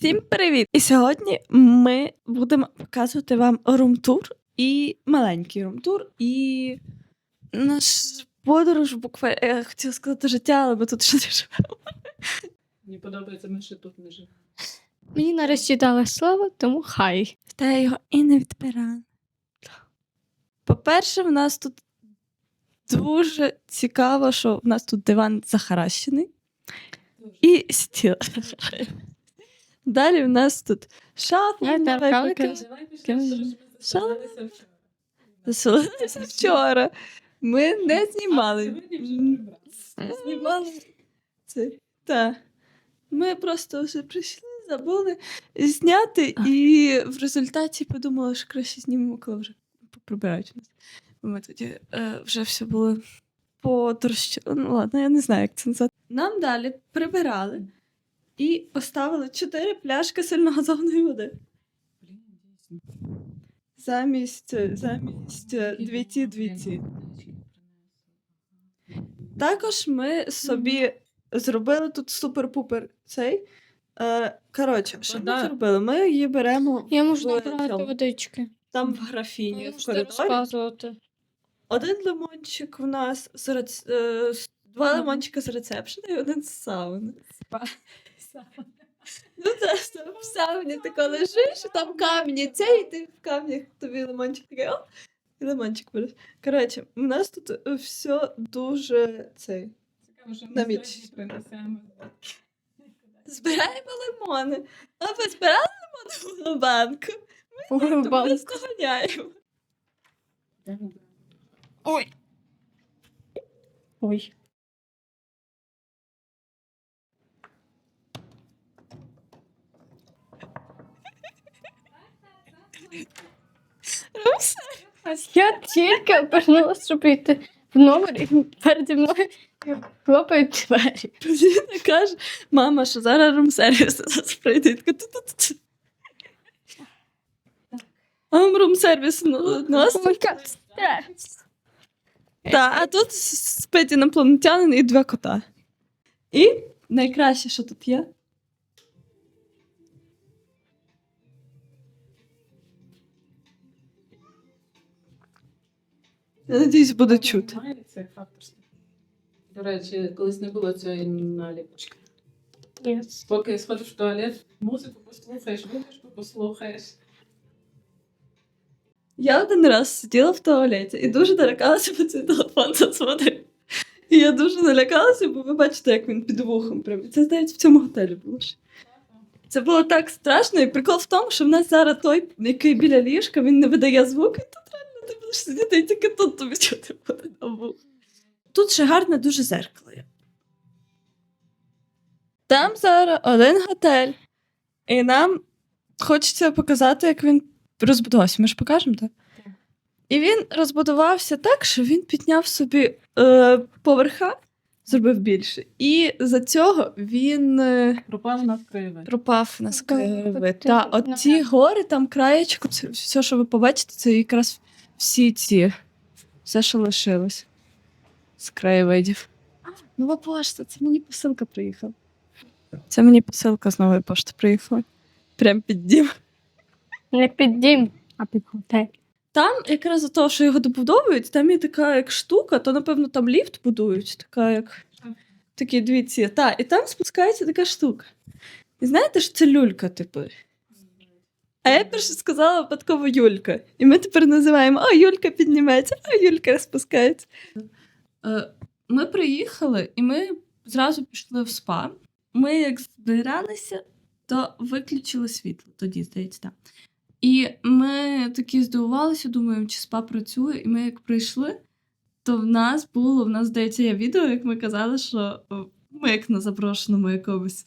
Всім привіт! І сьогодні ми будемо показувати вам румтур і маленький румтур, і наш подорож буквально. Я хотіла сказати життя, але ми тут ще не живемо. Мені подобається, ми ще тут не живемо. Мені нарешті дали слово, тому хай. Та я його і не відбирали. По-перше, в нас тут дуже цікаво, що в нас тут диван захаращений і стіл. Далі в нас тут заселилися вчора. Ми не знімали. Знімали це. Так. Ми просто вже прийшли, забули зняти, і в результаті подумали, що краще знімемо, коли вже прибирають нас. Бо Ми тоді е, вже все було потрощ... Ну ладно, я не знаю, як це назвати. Нам далі прибирали і поставили чотири пляшки сильногазованої води. Замість, замість е, дві ті, дві ті. Також ми собі зробили тут супер-пупер цей. Е, коротше, що ми зробили? Ми її беремо Я в можу набрати цьому, водички. там в графіні в коридорі. розказувати. Один лимончик в нас з рец... е, з- два лимончика з рецепшена і один з сауни. Ну це там в сауні ти коли лежиш, там камні цей, і ти в камнях тобі лимончик такий, і лимончик береш. Коротше, у нас тут е, все дуже цей. Цікаво, що ми На сьогодні принесемо. Збираємо лимони. А ви збирали лимонову банку? Ой, Ми просто ганяємо. Ой. Ой. Я тільки обернулася, щоб йти в номер, і переді мною хлопають двері. Він каже, мама, що зараз рум-сервіс нас прийде. А рум-сервіс ну, нас. Та, а тут спить інопланетянин і два кота. І найкраще, що тут є. Я надіюсь, буде чути. До речі, колись не було цієї наліпочки. Yes. Поки сходиш в туалет, музику послухаєш, витяжку послухаєш. Я один раз сиділа в туалеті і дуже налякалася, бо цей телефон засмотрив. І я дуже налякалася, бо ви бачите, як він під вухом прям. Це здається в цьому готелі було ж. Це було так страшно, і прикол в тому, що в нас зараз той, який біля ліжка, він не видає звуки, і тут реально ти будеш сидіти і тільки тут тобі чути буде на вухо. Тут ще гарне дуже зеркало є. Там зараз один готель, і нам хочеться показати, як він розбудувався. Ми ж покажемо, так? І він розбудувався так, що він підняв собі е, поверха, зробив більше. І за цього він е, Пропав на вкриве. пропав на скриви. Та от ті гори, там краєчку, це все, що ви побачите, це якраз всі ці, все, що лишилось з краєвидів. Нова пошта, це мені посилка приїхала. Це мені посилка з нової пошти приїхала. Прям під дім. Не під дім, а під готель. Там, якраз за того, що його добудовують, там є така як штука, то напевно там ліфт будують, така як такі дві ці. Та, і там спускається така штука. І знаєте ж, це люлька, типу. А я перше сказала випадково Юлька. І ми тепер називаємо О, Юлька підніметься, а Юлька спускається. Е, Ми приїхали і ми зразу пішли в спа. Ми як збиралися, то виключили світло. Тоді, здається, так. І ми такі здивувалися, думаємо, чи спа працює. І ми як прийшли, то в нас було, в нас здається, є відео, як ми казали, що ми як на запрошеному якомусь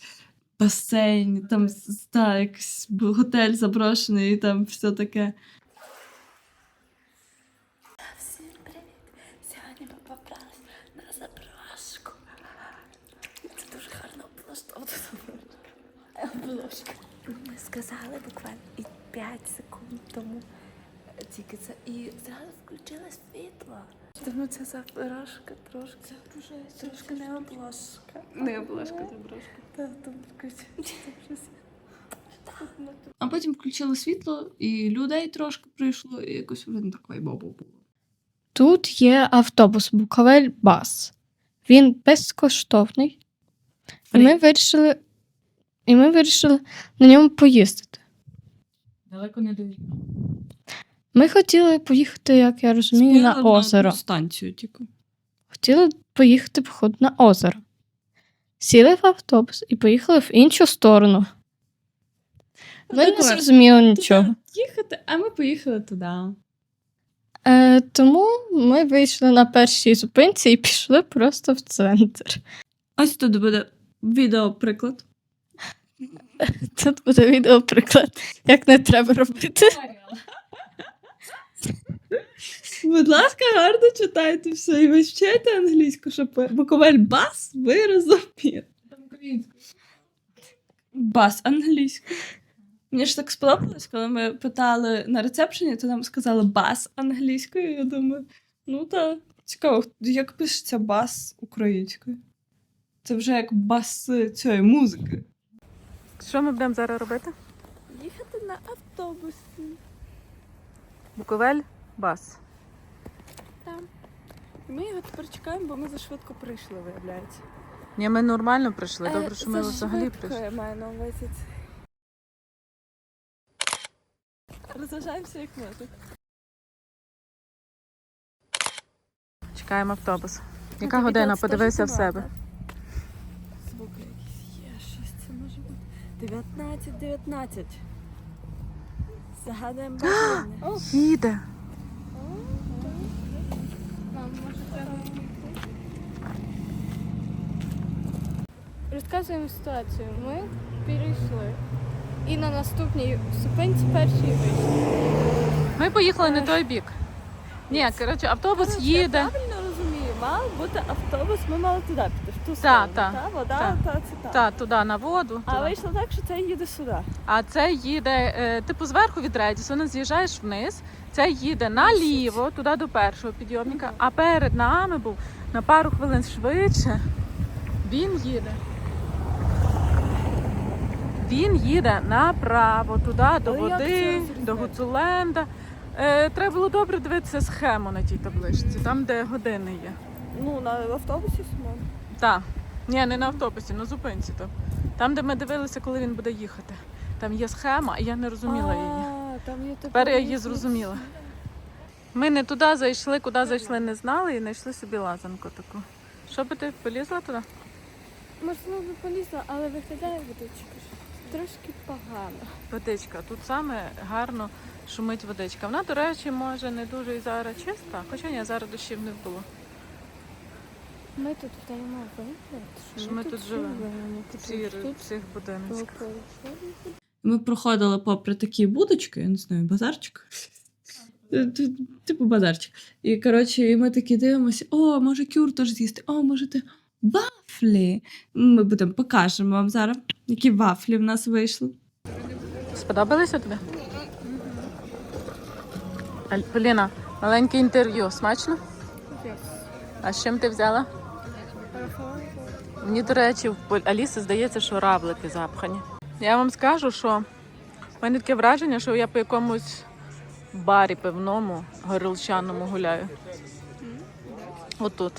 басейні, там та, якийсь готель заброшений, і там все таке. Всім привіт! Сьогодні ми побрались на заброшку. Це дуже гарно облаштовано. Обложка. Ми сказали буквально і 5 секунд тому тільки це. І зразу включили світло. Тому це заброшка трошки. Це дуже трошки не обложка. Не обложка заброшка. Та там включили. А потім включили світло, і людей трошки прийшло, і якось вже не так вайбово було. Тут є автобус Буковель Бас. Він безкоштовний. І ми вирішили, і ми вирішили на ньому поїздити. Далеко не до Ми хотіли поїхати, як я розумію, на Спіли озеро. одну станцію тільки. Хотіли поїхати, походу, на озеро. Сіли в автобус і поїхали в іншу сторону. Ми не зрозуміли нічого. Їхати, а ми поїхали туди. Е, тому ми вийшли на першій зупинці і пішли просто в центр. Ось тут буде відеоприклад. Тут буде відео приклад, як не треба робити. Будь ласка, гарно читайте все і ви вчайте англійську, щоб Буковель бас ви українською. Бас англійською. Мені ж так сподобалось, коли ми питали на рецепшені, то нам сказали бас англійською. Я думаю, ну так, цікаво, як пишеться бас українською. Це вже як бас цієї музики. Що ми будемо зараз робити? Їхати на автобусі. Буковель, бас. Ми його тепер чекаємо, бо ми зашвидко прийшли, виявляється. Ні, ми нормально прийшли. Е, Добре, що ми взагалі прийшли. Я маю на увазі. Розважаємося як можемо. Чекаємо автобус. Ну, Яка година? Подивися в себе. Звуки якісь є, щось це може бути. 19, 19. Загадуємо бажання. Їде. Розказуємо ситуацію. Ми перейшли. І на наступній зупинці першій вийшли. Ми поїхали не той бік. Ні, коротше, автобус Коротше, Я їде. правильно розумію, мав бути автобус, ми мали туди піти, в ту сторону. та, та, вода, та. та, це та. Та, туди на воду. А туди. вийшло так, що це їде сюди. А це їде, е, типу, зверху від Редісона з'їжджаєш вниз, це їде наліво, туди до першого підйомника, а перед нами був на пару хвилин швидше. Він їде. Він їде направо, туди до це води, до Гуцуленда. Е, треба було добре дивитися схему на тій табличці, там, де години є. Ну, на автобусі самому. Так. Ні, не на автобусі, на зупинці. То. Там, де ми дивилися, коли він буде їхати. Там є схема, і я не розуміла її. А, там є Тепер я її зрозуміла. Ми не туди зайшли, куди зайшли, не знали і знайшли собі лазанку таку. Що би ти полізла туди? Можливо, би полізла, але виглядає водичка. Трошки погано. Водичка. Тут саме гарно шумить водичка. Вона, до речі, може не дуже і зараз чиста, хоча ні, зараз дощів не було. Ми тут вдаємо вигляд, Що ми тут живемо. В цих будиночках. Ми проходили попри такі будочки, я не знаю, базарчик. Типу базарчик. І коротше, і ми такі дивимося: о, може кюртош з'їсти, о, можете вафлі. Ми будемо покажемо вам зараз, які вафлі в нас вийшли. Сподобалося тобі? Поліна, маленьке інтерв'ю. Смачно? А з чим ти взяла? Мені, до речі, в Аліси здається, що равлики запхані. Я вам скажу, що в мене таке враження, що я по якомусь барі пивному, горілчаному гуляю. Отут.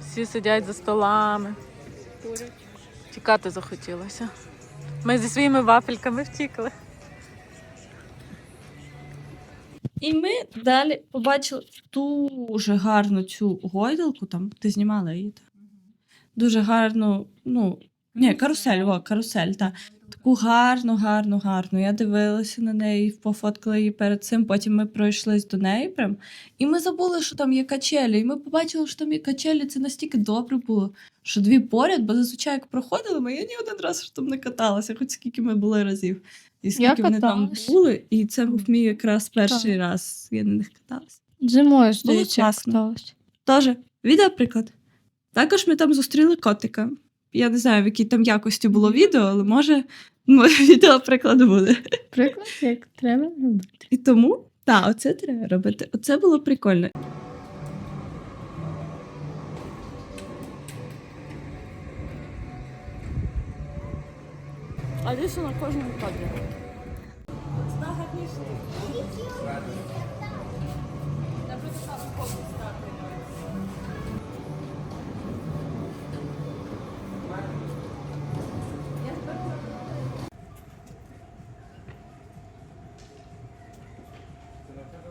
Всі сидять за столами. Тікати захотілося. Ми зі своїми вафельками втікли. І ми далі побачили дуже гарну цю гойдалку, там ти знімала її. Дуже гарну, ну, ні, карусель, о, карусель, та. Таку гарну, гарну, гарну. Я дивилася на неї, пофоткала її перед цим. Потім ми пройшлись до неї прям. І ми забули, що там є качелі. І ми побачили, що там є качелі. Це настільки добре було, що дві поряд, бо зазвичай як проходили, ми я ні один раз що там не каталася, хоч скільки ми були разів. І скільки вони там були, і це був мій якраз перший раз. Я на них каталася. Зимою, здається, як класно. сталося. Тож, відеоприклад. Також ми там зустріли котика. Я не знаю, в якій там якості було відео, але може, може відеоприклад буде. Приклад, як треба робити. І тому, так, оце треба робити. Оце було прикольно. Аліса на кожному кадрі.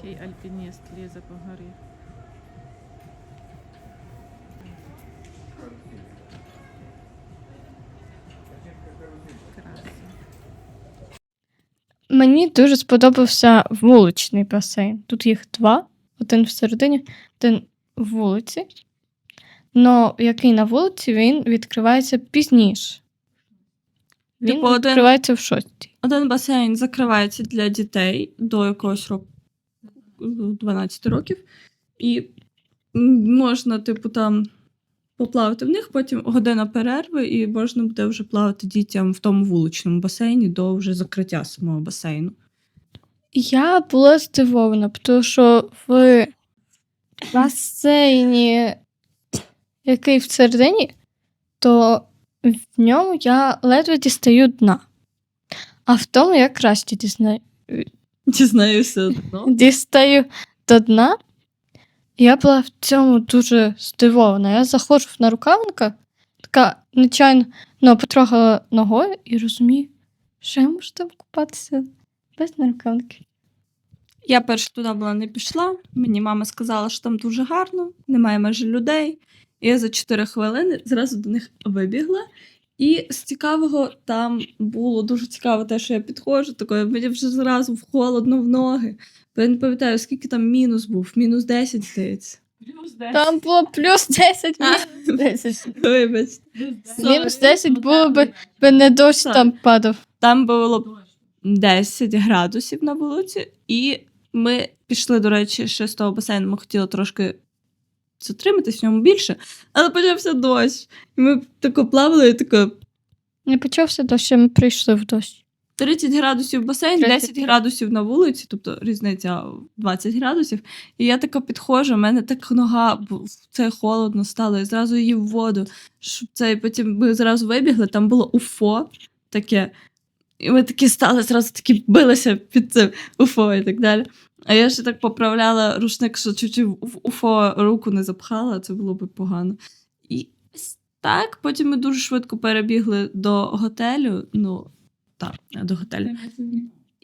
Такий альпініст лізе по горі. Краса. Мені дуже сподобався вуличний басейн. Тут їх два: один всередині, один в вулиці. Но який на вулиці, він відкривається пізніше. Він Типу, один- відкривається в шостій. Один басейн закривається для дітей до якогось року 12 років, і можна, типу, там поплавати в них, потім година перерви, і можна буде вже плавати дітям в тому вуличному басейні до вже закриття самого басейну. Я була здивована, тому що в басейні, який всередині, то в ньому я ледве дістаю дна. А в тому я краще дізнаю. Дізнаюся одно. дістаю до дна. Я була в цьому дуже здивована. Я заходжу на рукавника, така нечайно ну, потрогала ногою і розумію, що я можу там купатися без нарукавників. Я перша туди була не пішла. Мені мама сказала, що там дуже гарно, немає майже людей. І я за 4 хвилини зразу до них вибігла. І з цікавого там було дуже цікаво те, що я підходжу, такою, мені вже зразу в холодно в ноги. Бо я не пам'ятаю, скільки там мінус був, мінус 10, здається. Там було плюс 10, мінус 10. Вибачте. Мінус 10 було би, би не дощ Так. там падав. Там було 10 градусів на вулиці, і ми пішли, до речі, ще з того басейну. Ми хотіли трошки затриматись в ньому більше, але почався дощ. І ми тако плавали і тако Не почався дощ, а ми прийшли в дощ. 30 градусів басейн, 30. 10 градусів на вулиці, тобто різниця 20 градусів. І я така підходжу, в мене так нога, це холодно стало, і зразу її в воду. Щоб це, і потім ми зразу вибігли, там було уфо таке. І ми такі стали, зразу такі билися під цим уфо і так далі. А я ще так поправляла рушник, що чуть-чуть в уфо руку не запхала, це було би погано. І так, потім ми дуже швидко перебігли до готелю. Ну, так, до готелю.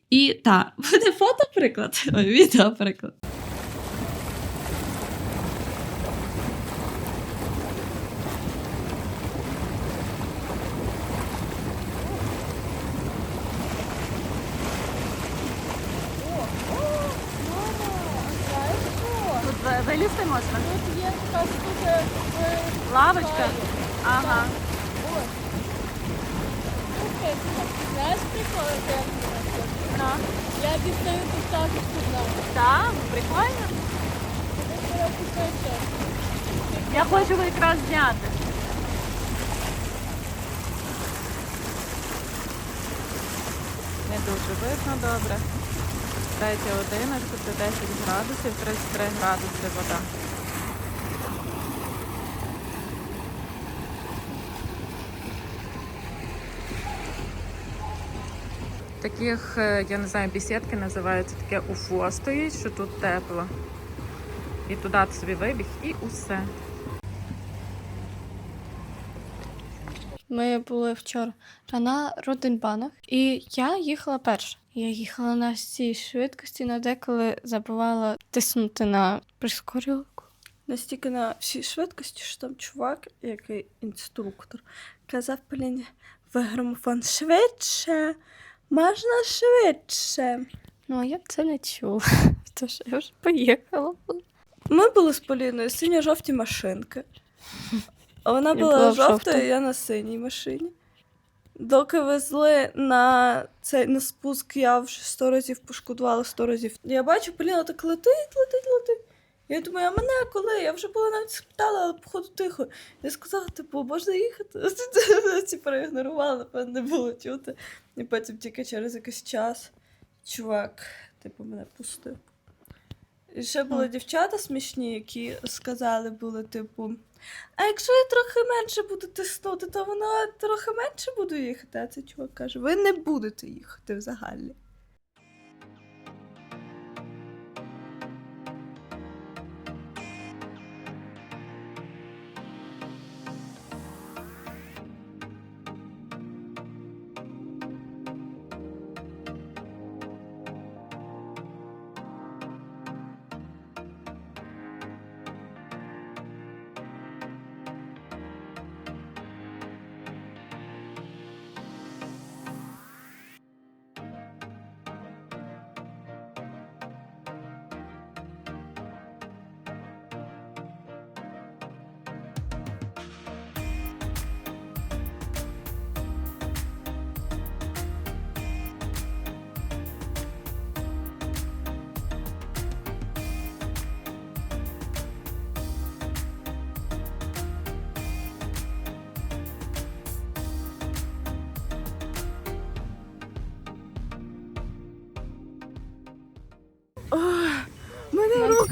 І так, буде фото приклад, відеоприклад. Тут ви- вилізти можна? Тут є така штука Лавочка. Ага. Знаєш приколи, як Ну, Я дістаю тут також туди. так, прикольно. Я хочу якраз зняти. Не дуже видно добре. 3 11, це 10 градусів, 33 градуси вода. Таких, е, я не знаю, бісідки називаються таке уфо стоїть, що тут тепло. І туди ти собі вибіг, і усе. Ми були вчора на Роденбанах, і я їхала перша. Я їхала на цій швидкості, на деколи забувала тиснути на прискорювальку. Настільки на всій швидкості, що там чувак, який інструктор, казав блін, ви грамофон швидше, можна швидше. Ну, а я б це не чула, тож я вже поїхала. Ми були з Поліною синьо-жовті машинки. А Вона була, була жовтою, я на синій машині. Доки везли на цей на спуск, я вже сто разів пошкодувала сто разів. Я бачу, Поліна так летить, летить, летить. Я думаю, а мене коли? Я вже була навіть спитала, але походу тихо. Я сказала, типу, можна їхати? Ці проігнорували, напевно, не було чути. І потім тільки через якийсь час чувак, типу, мене пустив. І ще були дівчата смішні, які сказали, були, типу, а якщо я трохи менше буду тиснути, то воно трохи менше буду їхати. А цей чувак каже, ви не будете їхати взагалі.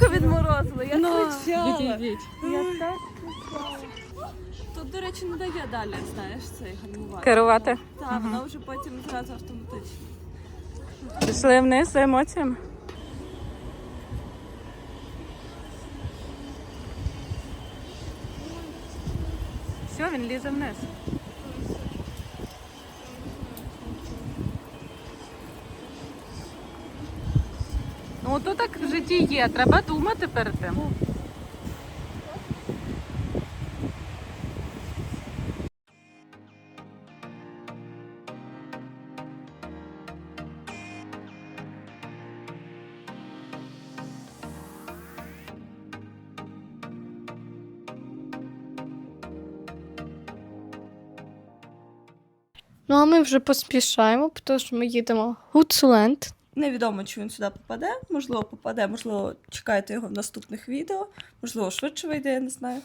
Мене рука відморозила, я кричала. Відійдіть. Я теж Тут, до речі, не дає далі, знаєш, цей гальмувати. Керувати. Так, вона вже потім зразу автоматично. Пішли вниз за емоціями. Все, він лізе вниз. То так в житті є. Треба думати перед тим. Ну, а ми вже поспішаємо, тому що ми їдемо в Гуцуленд. Невідомо, чи він сюди попаде. Можливо, попаде, можливо, чекайте його в наступних відео, можливо, швидше вийде, я не знаю.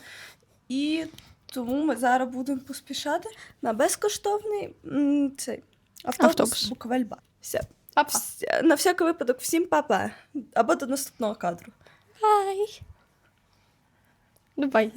І тому ми зараз будемо поспішати на безкоштовний м, цей автобус, Автобус. Буковельба. Все. Папа. На всякий випадок, всім папа. Або до наступного кадру. Бай. Бай.